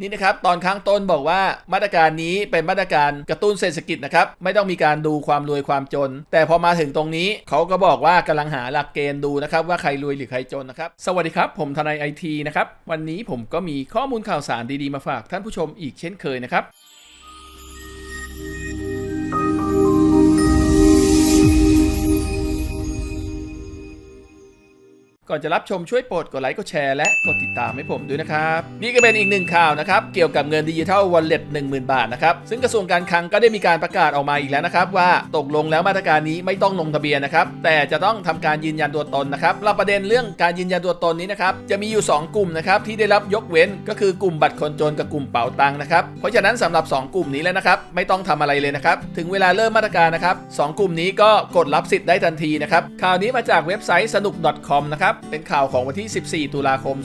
นี่นะครับตอนข้างต้นบอกว่ามาตรการนี้เป็นมาตรการกระตุ้นเศรษฐกิจนะครับไม่ต้องมีการดูความรวยความจน แต่พอมาถึงตรงนี้เขาก็บอกว่ากำลังหาหลักเกณฑ์ดูนะครับว่าใครรวยหรือใครจนนะครับสวัสดีครับ ผมทนายไอทีนะครับวันนี้ผมก็มีข้อมูลข่าวสารดีๆมาฝากท่านผู้ชมอีกเช่นเคยนะครับ ก่อนจะรับชมช่วยโปรดกดไลค์กดแชร์และกดติดตามให้ผมด้วยนะครับ นี่ก็เป็นอีกหนึ่งข่าวนะครับ เกี่ยวกับเงินดิจิทัลวอลเล็ต10,000บาทนะครับ ซึ่งกระทรวงการคลังก็ได้มีการประกาศออกมาอีกแล้วนะครับ ว่าตกลงแล้วมาตรการนี้ไม่ต้องลงทะเบียนนะครับ แต่จะต้องทำการยืนยันตัวตนนะครับเราประเด็นเรื่องการยืนยันตัวตนนี้นะครับจะมีอยู่ 2 กลุ่มนะครับที่ได้รับยกเว้นก็คือกลุ่มบัตรคนจนกับกลุ่มเป๋าตังค์นะครับเพราะฉะนั้นสำหรับ 2 กลุ่มนี้แล้วนะครับไม่ต้องทำอะไรเลยนะครับถึงเวลาเริ่มมาตรการนะครับสองกลุ่มนี้ก็กดรับสิทธิ์ได้ทันทีนะครับข่าวนี้มาจากเว็บไซต์สนุก .com นะครับเป็นข่าวของวันที่ 14 ตุลาคม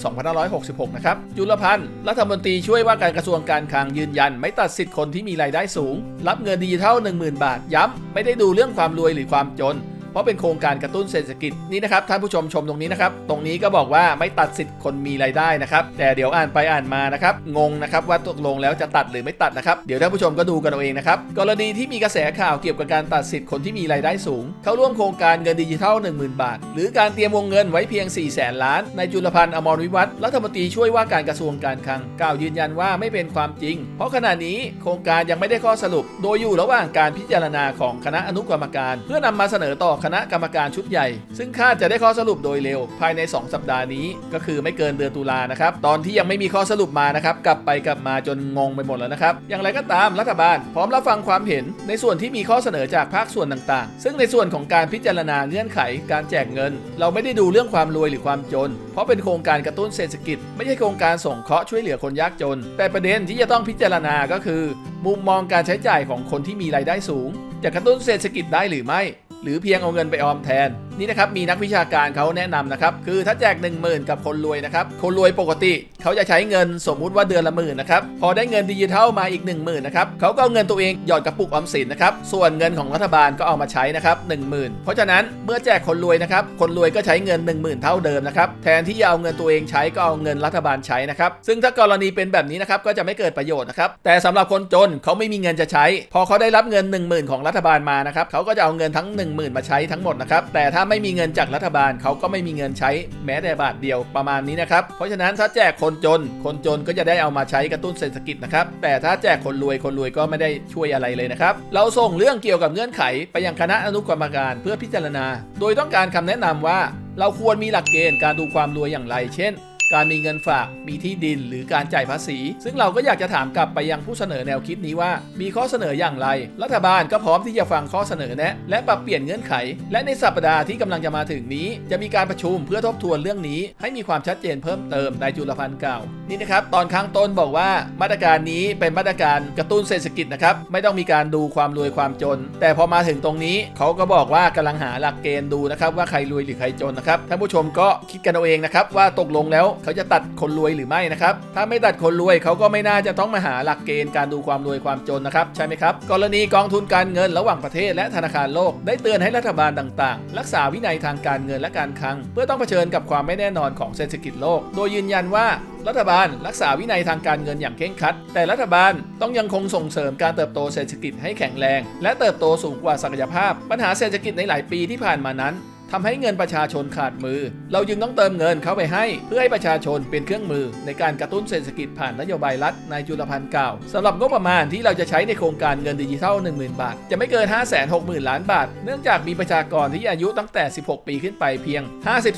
2566 นะครับ จุลพันธ์รัฐมนตรีช่วยว่าการกระทรวงการคลังยืนยัน ไม่ตัดสิทธิ์คนที่มีรายได้สูง รับเงินดิจิทัล 10,000 บาท ย้ำไม่ได้ดูเรื่องความรวยหรือความจน เพราะเป็นโครงการกระตุ้นเศรษฐกิจนี่นะครับท่านผู้ชมชมตรงนี้นะครับ ตรงนี้ก็บอกว่าไม่ตัดสิทธิ์คนมีรายได้นะครับแต่เดี๋ยวอ่านไปอ่านมานะครับงงนะครับว่าตกลงแล้วจะตัดหรือไม่ตัดนะครับเดี๋ยวท่านผู้ชมก็ดูกันเอาเองนะครับกรณีที่มีกระแสข่าวเกี่ยวกับการตัดสิทธิ์คนที่มีรายได้สูง เข้าร่วมโครงการเงินดิจิทัล 10,000 บาท หรือการเตรียมวงเงินไว้เพียง 4 0 0แสนล้านนายจุลพันธ์อมรวิวัฒน์รัฐมนตรีช่วยว่าการกระทรวงการคลังกล่าวยืนยันว่าไม่เป็นความจริง เพราะขณะนี้โครงการยังไม่ได้ข้อสรุป โดยอยู่ระหว่างการพิจารณาของคณะอนุกรรมการ เพื่อนำมาเสนอต่อคณะกรรมการชุดใหญ่ ซึ่งคาดจะได้ข้อสรุปโดยเร็ว ภายใน 2 สัปดาห์นี้ ก็คือไม่เกินเดือนตุลานะครับ ตอนที่ยังไม่มีข้อสรุปมานะครับ กลับไปกลับมาจนงงไปหมดแล้วนะครับ อย่างไรก็ตามรัฐบาล พร้อมรับฟังความเห็นในส่วนที่มีข้อเสนอจากภาคส่วนต่างๆ ซึ่งในส่วนของการพิจารณาเงื่อนไข การแจกเงิน เราไม่ได้ดูเรื่องความรวยหรือความจน เพราะเป็นโครงการกระตุ้นเศรษฐกิจ ไม่ใช่โครงการส่งเคราะห์ช่วยเหลือคนยากจน แต่ประเด็นที่จะต้องพิจารณาก็คือ มุมมองการใช้จ่ายของคนที่มีรายได้สูง จะกระตุ้นเศรษฐกิจได้หรือไม่ หรือเพียงเอาเงินไปออมแทนนี่นะครับมีนักวิชาการเขาแนะนำนะครับคือถ้าแจก 1 0,000 กับคนรวยนะครับคนรวยปกติเขาจะใช้เงินสมมุติว่าเดือนละหมื่นนะครับพอได้เงินดิจิทัลมาอีก 1 0,000นะครับเขาก็เอาเงินตัวเองหยอดกระปุกออมสินนะครับส่วนเงินของรัฐบาลก็เอามาใช้นะครับ10,000เพราะฉะนั้นเมื่อแจกคนรวยนะครับคนรวยก็ใช้เงิน 1 0,000 เท่าเดิมนะครับแทนที่จะเอาเงินตัวเองใช้ก็เอาเงินรัฐบาลใช้นะครับซึ่งถ้ากรณีเป็นแบบนี้นะครับก็จะไม่เกิดประโยชน์นะครับแต่สำหรับคนจนเขาไม่มีเงินจะใช้ พอเขาได้รับเงิน 1 0,000 ของรัฐบาลมานะครับเขาก็จะเอาเงินทั้ง 1 0,000 มาใช้ทั้งหมดนะครับแต่ถ้าไม่มีเงินจากรัฐบาลเขาก็ไม่มีเงินใช้แม้แต่บาทเดียวประมาณนี้นะครับ เพราะฉะนั้นถ้าแจกคนจน คนจนก็จะได้เอามาใช้กระตุ้นเศรษฐกิจนะครับ แต่ถ้าแจกคนรวยคนรวยก็ไม่ได้ช่วยอะไรเลยนะครับ เราส่งเรื่องเกี่ยวกับเงื่อนไขไปยังคณะอนุกรรมการเพื่อพิจารณา โดยต้องการคำแนะนำว่า เราควรมีหลักเกณฑ์การดูความรวยอย่างไร เช่น การมีเงินฝาก มีที่ดิน หรือการจ่ายภาษี ซึ่งเราก็อยากจะถามกลับไปยังผู้เสนอแนวคิดนี้ว่า มีข้อเสนออย่างไร รัฐบาลก็พร้อมที่จะฟังข้อเสนอแนะ และปรับเปลี่ยนเงื่อนไข และในสัปดาห์ที่กำลังจะมาถึงนี้ จะมีการประชุมเพื่อทบทวนเรื่องนี้ ให้มีความชัดเจนเพิ่มเติมนจุลพันธ์กล่านี่นะครับตอนข้างต้นบอกว่ามาตรการนี้เป็นมาตรการกระตุ้นเศรษฐกิจนะครับไม่ต้องมีการดูความรวยความจน แต่พอมาถึงตรงนี้เขาก็บอกว่ากำลังหาหลักเกณฑ์ดูนะครับว่าใครรวยหรือใครจนนะครับท่านผู้ชมก็คิดกันเอาเองนะครับว่าตกลงแล้วเขาจะตัดคนรวยหรือไม่นะครับ ถ้าไม่ตัดคนรวยเขาก็ไม่น่าจะต้องมาหาหลักเกณฑ์การดูความรวยความจนนะครับ ใช่ไหมครับ กรณีกองทุนการเงินระหว่างประเทศและธนาคารโลก ได้เตือนให้รัฐบาลต่างๆ รักษาวินัยทางการเงินและการคลัง เพื่อต้องเผชิญกับความไม่แน่นอนของเศรษฐกิจโลก โดยยืนยันว่ารัฐบาลรักษาวินัยทางการเงินอย่างเคร่งครัด แต่รัฐบาลต้องยังคงส่งเสริมการเติบโตเศรษฐกิจให้แข็งแรง และเติบโตสูงกว่าศักยภาพ ปัญหาเศรษฐกิจในหลายปีที่ผ่านมานั้น ทำให้เงินประชาชนขาดมือ เราจึงต้องเติมเงินเข้าไปให้ เพื่อให้ประชาชนเป็นเครื่องมือ ในการกระตุ้นเศรษฐกิจผ่านนโยบายรัฐนายจุลพันธ์กล่าวสำหรับงบประมาณที่เราจะใช้ในโครงการเงินดิจิทัล 10,000 บาท จะไม่เกิน 560,000 ล้านบาท เนื่องจากมีประชากรที่อายุตั้งแต่ 16 ปีขึ้นไปเพียง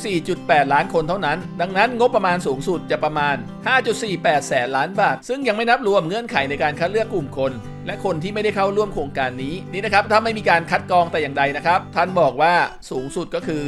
54.8 ล้านคนเท่านั้น ดังนั้นงบประมาณสูงสุดจะประมาณ 5.48 แสนล้านบาท ซึ่งยังไม่นับรวมเงื่อนไขในการคัดเลือกกลุ่มคน และคนที่ไม่ได้เข้าร่วมโครงการนี้นี่นะครับถ้าไม่มีการคัดกรองแต่อย่างใดนะครับ ท่านบอกว่าสูงสุดก็คือ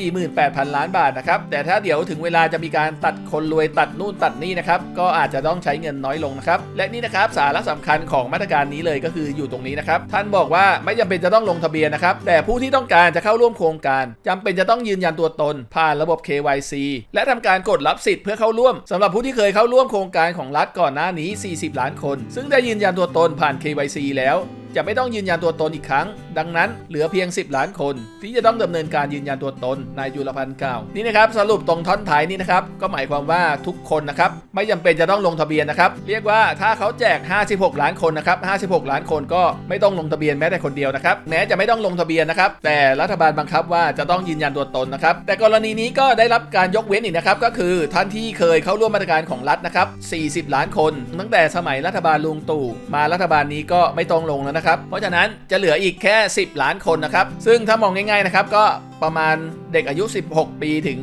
548,000 ล้านบาทนะครับแต่ถ้าเดี๋ยวถึงเวลาจะมีการตัดคนรวยตัดนู่นตัดนี่นะครับก็อาจจะต้องใช้เงินน้อยลงนะครับและนี่นะครับสาระสำคัญของมาตรการนี้เลยก็คืออยู่ตรงนี้นะครับท่านบอกว่าไม่จำเป็นจะต้องลงทะเบียนนะครับแต่ผู้ที่ต้องการจะเข้าร่วมโครงการจำเป็นจะต้องยืนยันตัวตน ผ่านระบบ KYC และทำการกดรับสิทธิ์เพื่อเข้าร่วมสำหรับผู้ที่เคยเข้าร่วมโครงการของรัฐก่อนหน้านี้ 40 ล้านคน ซึ่งได้ยืนยันตัวตนผ่าน KYC แล้ว จะไม่ต้องยืนยันตัวตนอีกครั้ง ดังนั้นเหลือเพียง 10 ล้านคน ที่จะต้องดำเนินการยืนยันตัวตนนายจุลพันธ์กล่าวนี่นะครับสรุปตรงท่อนท้ายนี้นะครับก็หมายความว่าทุกคนนะครับไม่จำเป็นจะต้องลงทะเบียนนะครับเรียกว่าถ้าเขาแจก 56 ล้านคนนะครับ56 ล้านคนก็ไม่ต้องลงทะเบียนแม้แต่คนเดียวนะครับแม้จะไม่ต้องลงทะเบียนนะครับแต่รัฐบาลบังคับว่าจะต้องยืนยันตัวตนนะครับแต่กรณีนี้ก็ได้รับการยกเว้นอีกนะครับก็คือท่านที่เคยเข้าร่วมมาตรการของรัฐนะครับ40 ล้านคน ตั้งแต่สมัยรัฐบาลลุงตู่มารัฐบาลนี้ก็ไม่ต้องลงแล้วนะครับเพราะฉะนั้นจะเหลืออีกแค่ 10 ล้านคนนะครับ ซึ่งถ้ามองง่ายๆนะครับก็ ประมาณเด็กอายุ 16 ปีถึง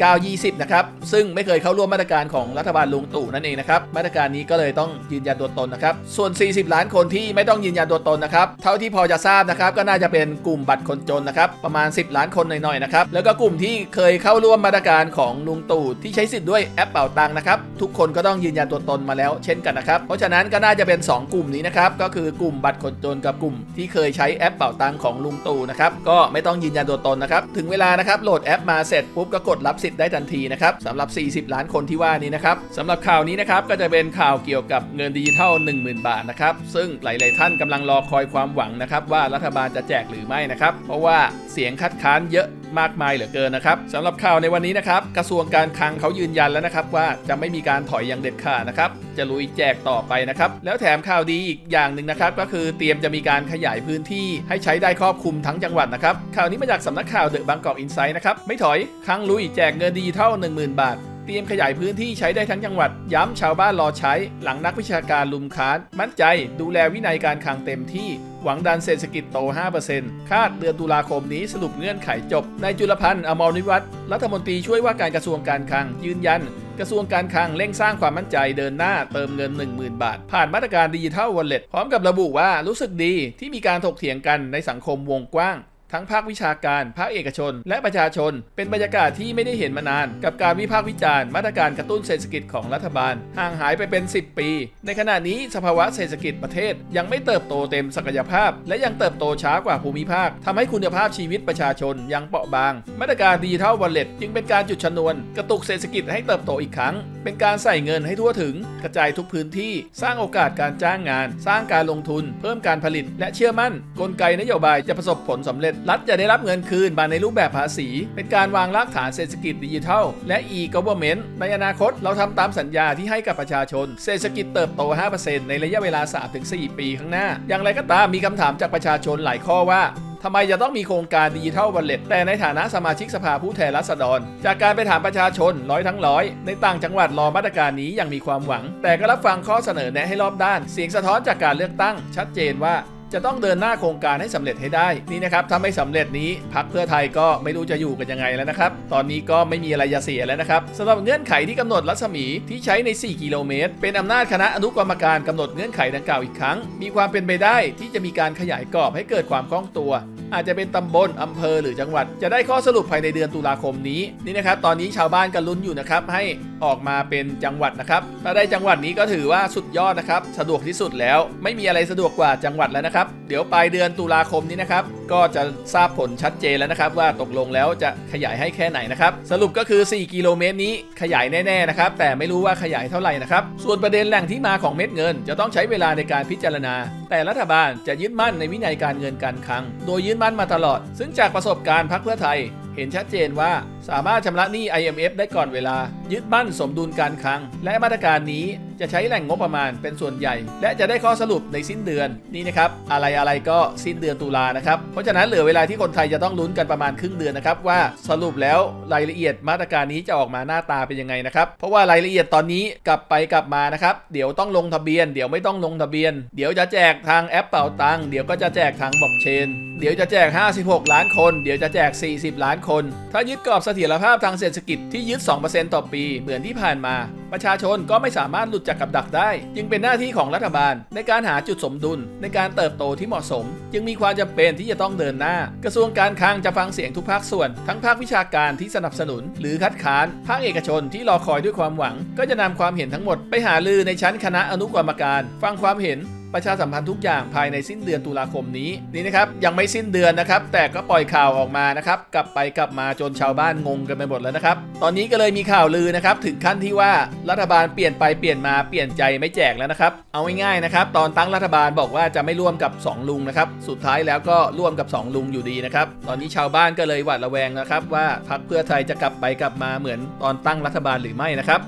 19-20 นะครับ ซึ่งไม่เคยเข้าร่วมมาตรการของรัฐบาลลุงตู่นั่นเองนะครับ มาตรการนี้ก็เลยต้องยืนยันตัวตนนะครับ ส่วน 40 ล้านคนที่ไม่ต้องยืนยันตัวตนนะครับ เท่าที่พอจะทราบนะครับ ก็น่าจะเป็นกลุ่มบัตรคนจนนะครับ ประมาณ 10 ล้านคนหน่อยๆนะครับ แล้วก็กลุ่มที่เคยเข้าร่วมมาตรการของลุงตู่ที่ใช้สิทธิ์ด้วยแอปเป่าตังนะครับ ทุกคนก็ต้องยืนยันตัวตนมาแล้วเช่นกันนะครับ เพราะฉะนั้นก็น่าจะเป็น 2 กลุ่มนี้นะครับ ก็คือกลุ่มบัตรคนจนกับกลุ่มที่เคยใช้แอปเป่าตังของลุงตู่นะครับ ก็ไม่ต้องยืนยันตัวตนนะครับ ถึงเวลานะครับโหลดแอปมาเสร็จปุ๊บก็กดรับสิทธิ์ได้ทันทีนะครับสำหรับ 40 ล้านคนที่ว่านี้นะครับสำหรับข่าวนี้นะครับก็จะเป็นข่าวเกี่ยวกับเงินดิจิทัล 10,000 บาทนะครับซึ่งหลาย ๆ ท่านกำลังรอคอยความหวังนะครับว่ารัฐบาลจะแจกหรือไม่นะครับเพราะว่าเสียงคัดค้านเยอะมากมายเหลือเกินนะครับสำหรับข่าวในวันนี้นะครับ กระทรวงการคลังเขายืนยันแล้วนะครับ ว่าจะไม่มีการถอยอย่างเด็ดขาดนะครับ จะลุยแจกต่อไปนะครับ แล้วแถมข่าวดีอีกอย่างหนึ่งนะครับ ก็คือเตรียมจะมีการขยายพื้นที่ให้ใช้ได้ครอบคลุมทั้งจังหวัดนะครับข่าวนี้มาจากสำนักข่าวเดอะบางกอกอินไซด์นะครับไม่ถอยคลังลุยแจกเงินดิจิทัล10,000 บาท เตรียมขยายพื้นที่ใช้ได้ทั้งจังหวัด ย้ำชาวบ้านรอใช้ หลังนักวิชาการลุมค้าน มั่นใจดูแลวินัยการคลังเต็มที่ หวังดันเศรษฐกิจโต 5%คาดเดือนตุลาคมนี้สรุปเงื่อนไขจบนายจุลพันธ์อมรนิวัฒน์รัฐมนตรีช่วยว่าการกระทรวงการคลัง ยืนยัน กระทรวงการคลังเร่งสร้างความมั่นใจเดินหน้าเติมเงิน 10,000 บาท ผ่านมาตรการดิจิทัลวอลเล็ตพร้อมกับระบุว่ารู้สึกดีที่มีการถกเถียงกันในสังคมวงกว้าง ทั้งภาควิชาการ ภาคเอกชน และประชาชน เป็นบรรยากาศที่ไม่ได้เห็นมานาน กับการวิพากษ์วิจารณ์มาตรการกระตุ้นเศรษฐกิจของรัฐบาล ห่างหายไปเป็น 10 ปี ในขณะนี้สภาวะเศรษฐกิจประเทศ ยังไม่เติบโตเต็มศักยภาพ และยังเติบโตช้ากว่าภูมิภาคทำให้คุณภาพชีวิตประชาชนยังเปราะบาง มาตรการดิจิทัลวอลเล็ตจึงเป็นการจุดชนวน กระตุกเศรษฐกิจให้เติบโตอีกครั้ง เป็นการใส่เงินให้ทั่วถึง กระจายทุกพื้นที่ สร้างโอกาสการจ้างงาน สร้างการลงทุน เพิ่มการผลิต และเชื่อมั่น กลไกนโยบายจะประสบผลสำเร็จรัฐจะได้รับเงินคืนมาในรูปแบบภาษี เป็นการวางรากฐานเศรษฐกิจดิจิทัล และ e-government ในอนาคตเราทำตามสัญญาที่ให้กับประชาชน เศรษฐกิจเติบโต 5%ในระยะเวลา 3-4 ปีข้างหน้า อย่างไรก็ตามมีคำถามจากประชาชนหลายข้อว่าทำไมจะต้องมีโครงการดิจิทัลวอลเล็ตแต่ในฐานะสมาชิกสภาผู้แทนราษฎร จากการไปถามประชาชนร้อยทั้งร้อย ในต่างจังหวัดรอมาตรการนี้อย่างมีความหวัง แต่ก็รับฟังข้อเสนอแนะให้รอบด้าน เสียงสะท้อนจากการเลือกตั้ง ชัดเจนว่า จะต้องเดินหน้าโครงการให้สำเร็จให้ได้นี่นะครับถ้าไม่สำเร็จนี้พักเพื่อไทยก็ไม่รู้จะอยู่กันยังไงแล้วนะครับ ตอนนี้ก็ไม่มีอะไรจะเสียแล้วนะครับสำหรับเงื่อนไขที่กำหนดรัศมีที่ใช้ใน 4 กิโลเมตร เป็นอำนาจคณะอนุกรรมการกำหนดเงื่อนไขดังกล่าวอีกครั้ง มีความเป็นไปได้ที่จะมีการขยายกรอบให้เกิดความคล่องตัว อาจจะเป็นตำบลอำเภอหรือจังหวัด จะได้ข้อสรุปภายในเดือนตุลาคมนี้นี่นะครับตอนนี้ชาวบ้านก็ลุ้นอยู่นะครับให้ออกมาเป็นจังหวัดนะครับถ้าได้จังหวัดนี้ก็ถือว่าสุดยอดนะครับ สะดวกที่สุดแล้ว ไม่มีอะไรสะดวกกว่าจังหวัดแล้วนะครับ เดี๋ยวปลายเดือนตุลาคมนี้นะครับ ก็จะทราบผลชัดเจนแล้วนะครับ ว่าตกลงแล้วจะขยายให้แค่ไหนนะครับ สรุปก็คือ 4 กิโลเมตรนี้ขยายแน่ๆนะครับ แต่ไม่รู้ว่าขยายเท่าไหร่นะครับ ส่วนประเด็นแหล่งที่มาของเม็ดเงิน จะต้องใช้เวลาในการพิจารณา แต่รัฐบาลจะยึดมั่นในวินัยการเงินการคลัง โดยยึดมั่นมาตลอด ซึ่งจากประสบการณ์พักเพื่อไทย เห็นชัดเจนว่า สามารถชำระหนี้ IMF ได้ก่อนเวลา ยึดมั่นสมดุลการคลัง และมาตรการนี้จะใช้แหล่งงบประมาณเป็นส่วนใหญ่ และจะได้ข้อสรุปในสิ้นเดือนนี่นะครับ อะไรอะไรก็สิ้นเดือนตุลานะครับ เพราะฉะนั้นเหลือเวลาที่คนไทยจะต้องลุ้นกันประมาณครึ่งเดือนนะครับว่าสรุปแล้วรายละเอียดมาตรการนี้จะออกมาหน้าตาเป็นยังไงนะครับเพราะว่ารายละเอียดตอนนี้กลับไปกลับมานะครับเดี๋ยวต้องลงทะเบียน เดี๋ยวไม่ต้องลงทะเบียน เดี๋ยวจะแจกทางแอปเป่าตังเดี๋ยวก็จะแจกทางบล็อกเชน เดี๋ยวจะแจก 56 ล้านคน เดี๋ยวจะแจก 40 ล้านคน ถ้ายึดกรอบสถียรภาพทางเศรษฐกิจที่ยึด 2%ต่อปี เหมือนที่ผ่านมา ประชาชนก็ไม่สามารถหลุดจากกับดักได้ จึงเป็นหน้าที่ของรัฐบาล ในการหาจุดสมดุล ในการเติบโตที่เหมาะสม จึงมีความจำเป็นที่จะต้องเดินหน้า กระทรวงการคลังจะฟังเสียงทุกภาคส่วน ทั้งภาควิชาการที่สนับสนุน หรือคัดค้าน ภาคเอกชนที่รอคอยด้วยความหวัง ก็จะนำความเห็นทั้งหมดไปหาลือในชั้นคณะอนุกรรมการ ฟังความเห็น ประชาสัมพันธ์ทุกอย่างภายในสิ้นเดือนตุลาคมนี้นี่นะครับยังไม่สิ้นเดือนนะครับ แต่ก็ปล่อยข่าวออกมานะครับ กลับไปกลับมาจนชาวบ้านงงกันไปหมดแล้วนะครับ ตอนนี้ก็เลยมีข่าวลือนะครับ ถึงขั้นที่ว่ารัฐบาลเปลี่ยนไปเปลี่ยนมาเปลี่ยนใจไม่แจกแล้วนะครับ เอาง่ายๆนะครับ ตอนตั้งรัฐบาลบอกว่าจะไม่ร่วมกับ 2 ลุงนะครับ สุดท้ายแล้วก็ร่วมกับ 2 ลุงอยู่ดีนะครับ ตอนนี้ชาวบ้านก็เลยหวาดระแวงนะครับ ว่าพรรคเพื่อไทยจะกลับไปกลับมาเหมือนตอนตั้งรัฐบาลหรือไม่นะครับ